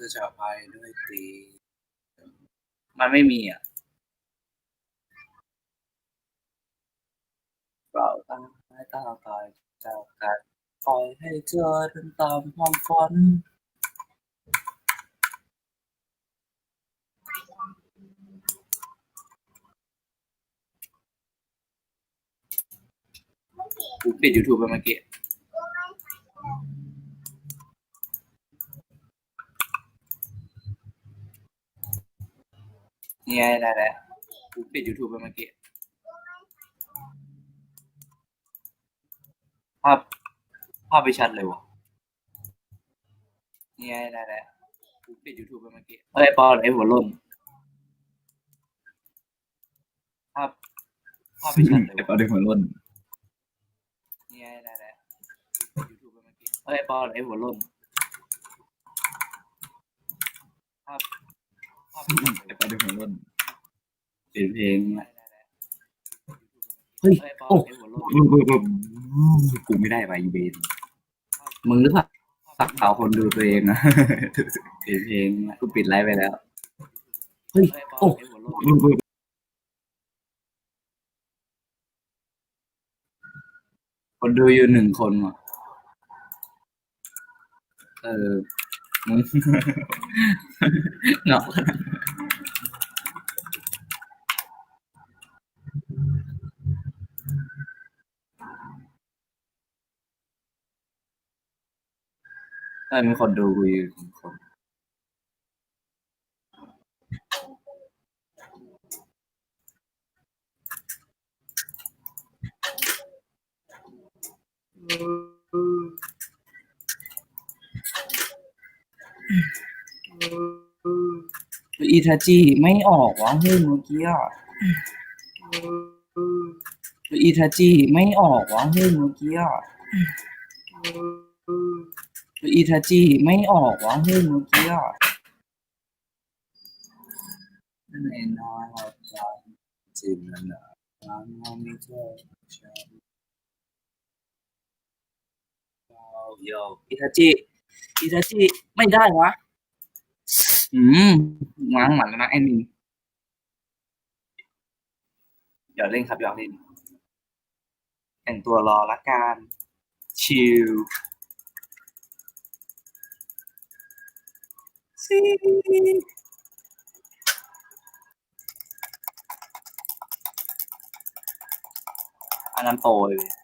ธอจะอภัยด้วยตี มันไม่มีอะเราตั้งไม้ตาตายจากกันปล่อยให้เธอเดินตามความฝันกูปิด YouTube ไปเมื่อกี้ นี่ไงได้แล้วกูปิด YouTube ไปเมื่อกี้ภาพภาพไปชัดเลยวะนี่ไงได้แล้วกูปิด YouTube ไปเมื่อกี้เอ้ยปอนไอ้หัวล่นภาพภาพไปชัดเลยวะไอ้ปอดึงหัวร่นนี่ไงได้แล้วยูทูบไปเมื่อกี้เอ้ยปอนไอ้หัวล่นภาพ ภาพไปดึงหัวร่นเปลี่ยนเพลงอะเฮ้ยโอ้กูไม่ได้ไปอีเบนมึงหรือเปล่าสักเขาคนดูตัวเองนะเปลี่ยนเพลงอะกูปิดไลฟ์ไปแล้วเฮ้ยโอ้คนดูอยู่หนึ่งคนว่ะเออมึงเนาะ ใช่มีคนดูกูอยู่หนึ่งคนอีทาจิไม่ออกวะเฮ้ยเมื่อกี้อะอีทาจิไม่ออกวะเฮ้ยเมื่อกี้อะ อีทาจิไม่ออกวะเฮ้ยเมื่อกี้อะนั่นเองน้อยเราใจจริงแล้วนะรักเราไม่เจอฉันโยอีทาจิอีทาจิไม่ได้วะอืมง้างหมันแล้วนะไอ้นี่เดี๋ยวเล่นครับเดี๋ยวเล่นแต่งตัวรอละกันชิล อันนั้นโปรเลย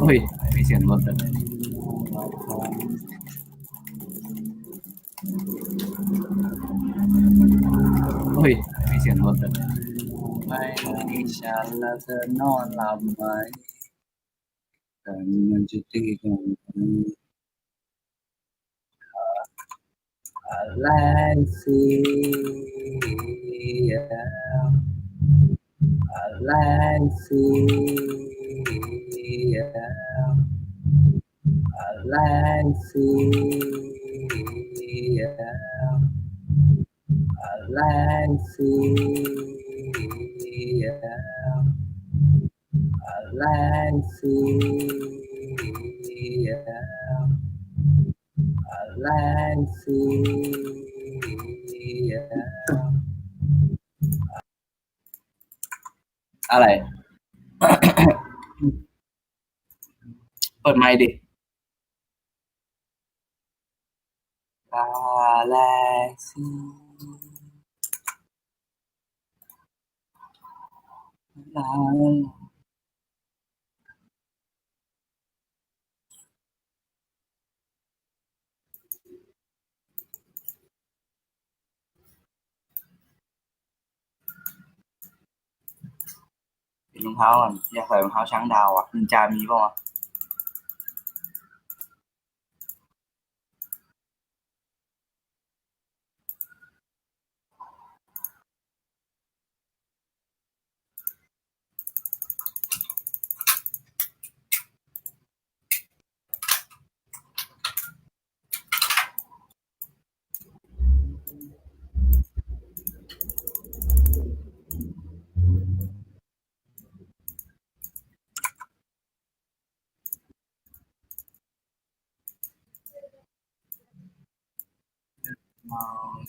เฮ้ยมีเสียงรถด้วยเฮ้ยมีเสียงรถด้วยไม่ให้ฉันและเธอนอนหลับไหมแต่มันจะตีกัน อะไรสิ อะไรสิอะไรสิอะไรสิอะไรสิอะไรสิ อะไร เปิดไมค์ดิกาแ รองเท้าก่อนอยากใส่รองเท้าช้างดาวอะนินจามีป่าวะ Oh.